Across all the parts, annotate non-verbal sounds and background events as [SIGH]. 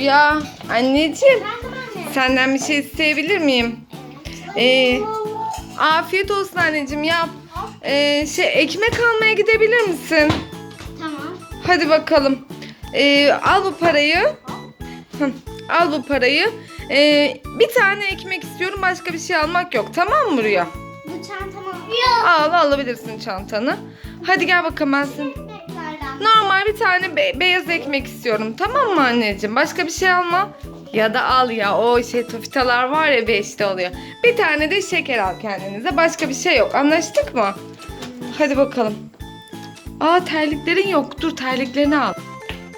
Ya anneciğim senden bir şey isteyebilir miyim? Ee, afiyet olsun anneciğim yap. Ee, şey ekmek almaya gidebilir misin? Tamam. Hadi bakalım. Ee, al bu parayı. Hı, al bu parayı. Ee, bir tane ekmek istiyorum başka bir şey almak yok tamam mı Rüya? Bu çantamı Yok. Al alabilirsin çantanı. Hadi gel bakalım ben Ekmeklerden. Normal bir tane be- beyaz ekmek istiyorum. Tamam mı anneciğim? Başka bir şey alma. Ya da al ya o şey tufitalar var ya beşte oluyor. Bir tane de şeker al kendinize. Başka bir şey yok. Anlaştık mı? Hadi bakalım. Aa terliklerin yok. Dur terliklerini al.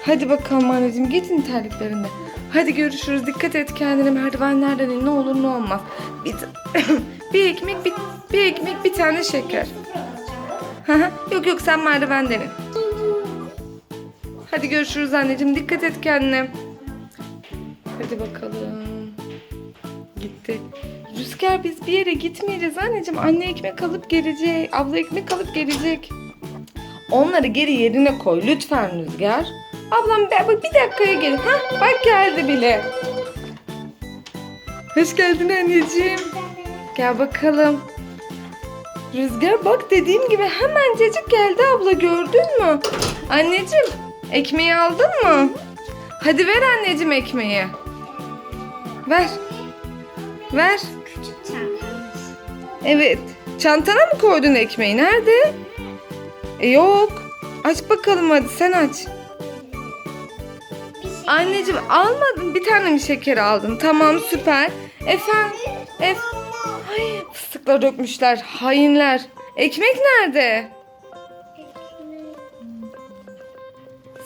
Hadi bakalım anneciğim gidin terliklerinde. Hadi görüşürüz. Dikkat et kendine merdivenlerden in. Ne olur ne olmaz. Bir, [COUGHS] bir ekmek bir, bir ekmek bir tane şeker. Yok yok sen merdivenden in. Hadi görüşürüz anneciğim. Dikkat et kendine. Hadi bakalım. Gitti. Rüzgar biz bir yere gitmeyeceğiz anneciğim. Anne ekmek alıp gelecek. Abla ekmek alıp gelecek. Onları geri yerine koy lütfen Rüzgar. Ablam bak bir dakikaya gel. Ha bak geldi bile. Hoş geldin anneciğim. Gel bakalım. Rüzgar bak dediğim gibi hemencecik geldi abla gördün mü? Anneciğim ekmeği aldın mı? Hadi ver anneciğim ekmeği. Ver. Ver. Küçük çantamız. Evet. Çantana mı koydun ekmeği? Nerede? E yok. Aç bakalım hadi sen aç. Şey. Anneciğim almadın. Bir tane mi şeker aldın? Tamam süper. Efendim? Ef Ay, fıstıklar dökmüşler. Hainler. Ekmek nerede?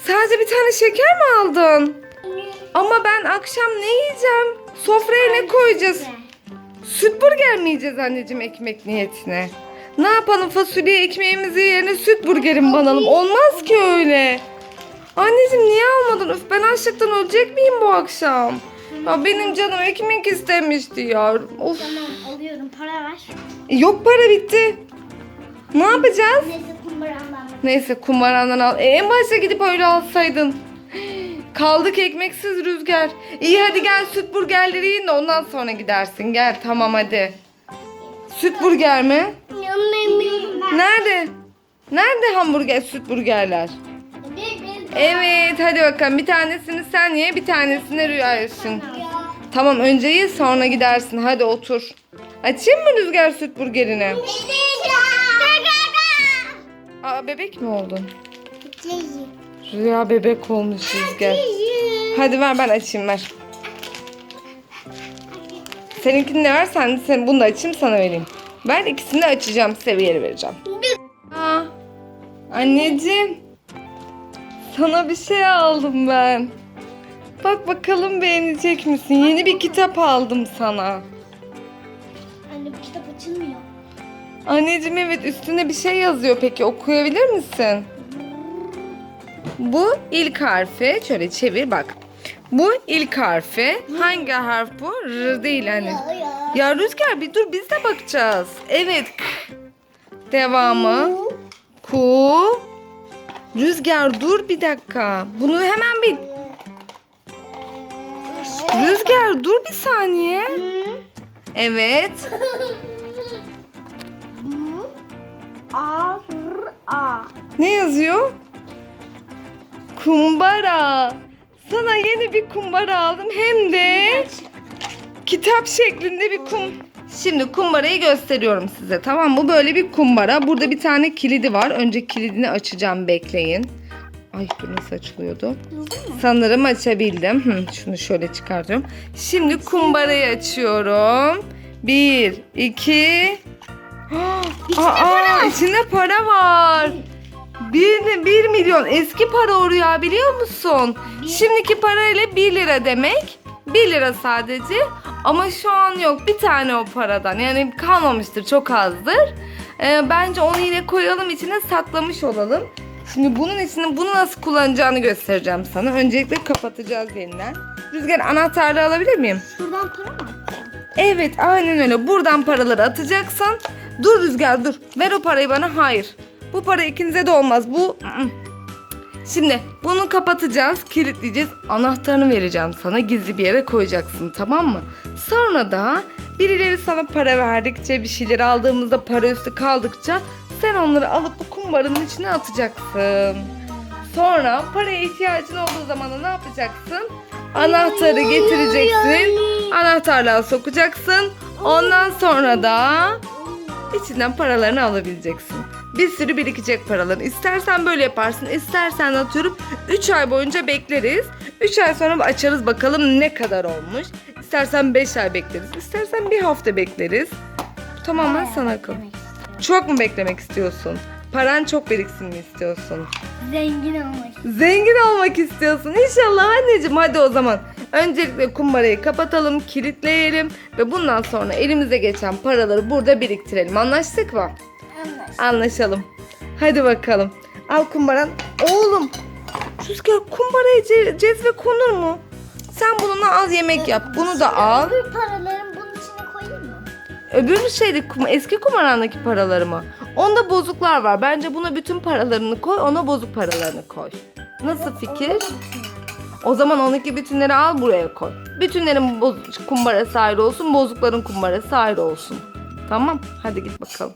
Sadece bir tane şeker mi aldın? Ama ben akşam ne yiyeceğim? Sofraya ne koyacağız? Süt burger mi yiyeceğiz anneciğim ekmek niyetine? Ne yapalım fasulye ekmeğimizi yerine süt burgeri mi banalım? Olmaz ki öyle. Anneciğim niye almadın? Öf ben açlıktan ölecek miyim bu akşam? Ya benim canım ekmek istemişti ya. Of. Tamam alıyorum para ver. Yok para bitti. Ne yapacağız? Neyse. Neyse kumarandan al. E, en başta gidip öyle alsaydın. Kaldık ekmeksiz rüzgar. İyi hadi gel süt burgerleri yiyin de ondan sonra gidersin. Gel tamam hadi. Süt burger mi? Nerede? Nerede hamburger süt burgerler? Evet hadi bakalım bir tanesini sen ye bir tanesini Rüya yesin. Tamam önce ye sonra gidersin hadi otur. Açayım mı rüzgar süt burgerini? Aa bebek mi oldun? Rüya bebek olmuş rüzgar. Hadi ver ben açayım ver. Seninkini de ver sen de sen bunu da açayım sana vereyim. Ben ikisini de açacağım seviyeli vereceğim. Aa, anneciğim. Sana bir şey aldım ben. Bak bakalım beğenecek misin? Yeni bir kitap aldım sana. Anne bu kitap açılmıyor. Anneciğim evet üstünde bir şey yazıyor peki okuyabilir misin? Bu ilk harfi şöyle çevir bak. Bu ilk harfi. Hangi harf bu? R değil hani. Ya Rüzgar bir dur biz de bakacağız. Evet. Devamı. Ku. Rüzgar dur bir dakika. Bunu hemen bir... Rüzgar dur bir saniye. Evet. [LAUGHS] Ne yazıyor? Kumbara. Sana yeni bir kumbara aldım hem de kitap şeklinde bir kum. Şimdi kumbarayı gösteriyorum size tamam? Bu böyle bir kumbara. Burada bir tane kilidi var. Önce kilidini açacağım bekleyin. Ay dur nasıl açılıyordu? Sanırım açabildim. Hı, şunu şöyle çıkartıyorum. Şimdi kumbarayı açıyorum. Bir, iki. [GASPS] Aa, içinde para var. Bir, bir milyon eski para oraya biliyor musun? Şimdiki parayla 1 lira demek. 1 lira sadece. Ama şu an yok bir tane o paradan. Yani kalmamıştır çok azdır. Ee, bence onu yine koyalım içine saklamış olalım. Şimdi bunun içinde bunu nasıl kullanacağını göstereceğim sana. Öncelikle kapatacağız yeniden. Rüzgar anahtarlığı alabilir miyim? Şuradan para mı? Evet aynen öyle. Buradan paraları atacaksın. Dur Rüzgar dur. Ver o parayı bana. Hayır. Bu para ikinize de olmaz. Bu... Şimdi bunu kapatacağız, kilitleyeceğiz. Anahtarını vereceğim sana. Gizli bir yere koyacaksın tamam mı? Sonra da birileri sana para verdikçe, bir şeyler aldığımızda para üstü kaldıkça sen onları alıp bu kumbaranın içine atacaksın. Sonra paraya ihtiyacın olduğu zaman da ne yapacaksın? Anahtarı getireceksin. Anahtarla sokacaksın. Ondan sonra da içinden paralarını alabileceksin. Bir sürü birikecek paraların. İstersen böyle yaparsın. istersen atıyorum 3 ay boyunca bekleriz. 3 ay sonra açarız bakalım ne kadar olmuş. İstersen 5 ay bekleriz. İstersen bir hafta bekleriz. Tamamen sana kalır. Çok mu beklemek istiyorsun? Paran çok biriksin mi istiyorsun? Zengin olmak. Zengin olmak istiyorsun. İnşallah anneciğim hadi o zaman. Öncelikle kumbarayı kapatalım, kilitleyelim ve bundan sonra elimize geçen paraları burada biriktirelim. Anlaştık mı? Anlaş. Anlaşalım. Hadi bakalım. Al kumbaran. Oğlum. Rüzgar kumbaraya ce- cezve konur mu? Sen bununla az yemek yap. Bunu da al. Öbür paralarımı bunun içine koyayım mı? Öbür şeyde kum, eski kumarandaki paraları mı? Onda bozuklar var. Bence buna bütün paralarını koy, ona bozuk paralarını koy. Nasıl fikir? O zaman onunki bütünleri al buraya koy. Bütünlerin boz- kumbarası ayrı olsun, bozukların kumbarası ayrı olsun. Tamam, hadi git bakalım.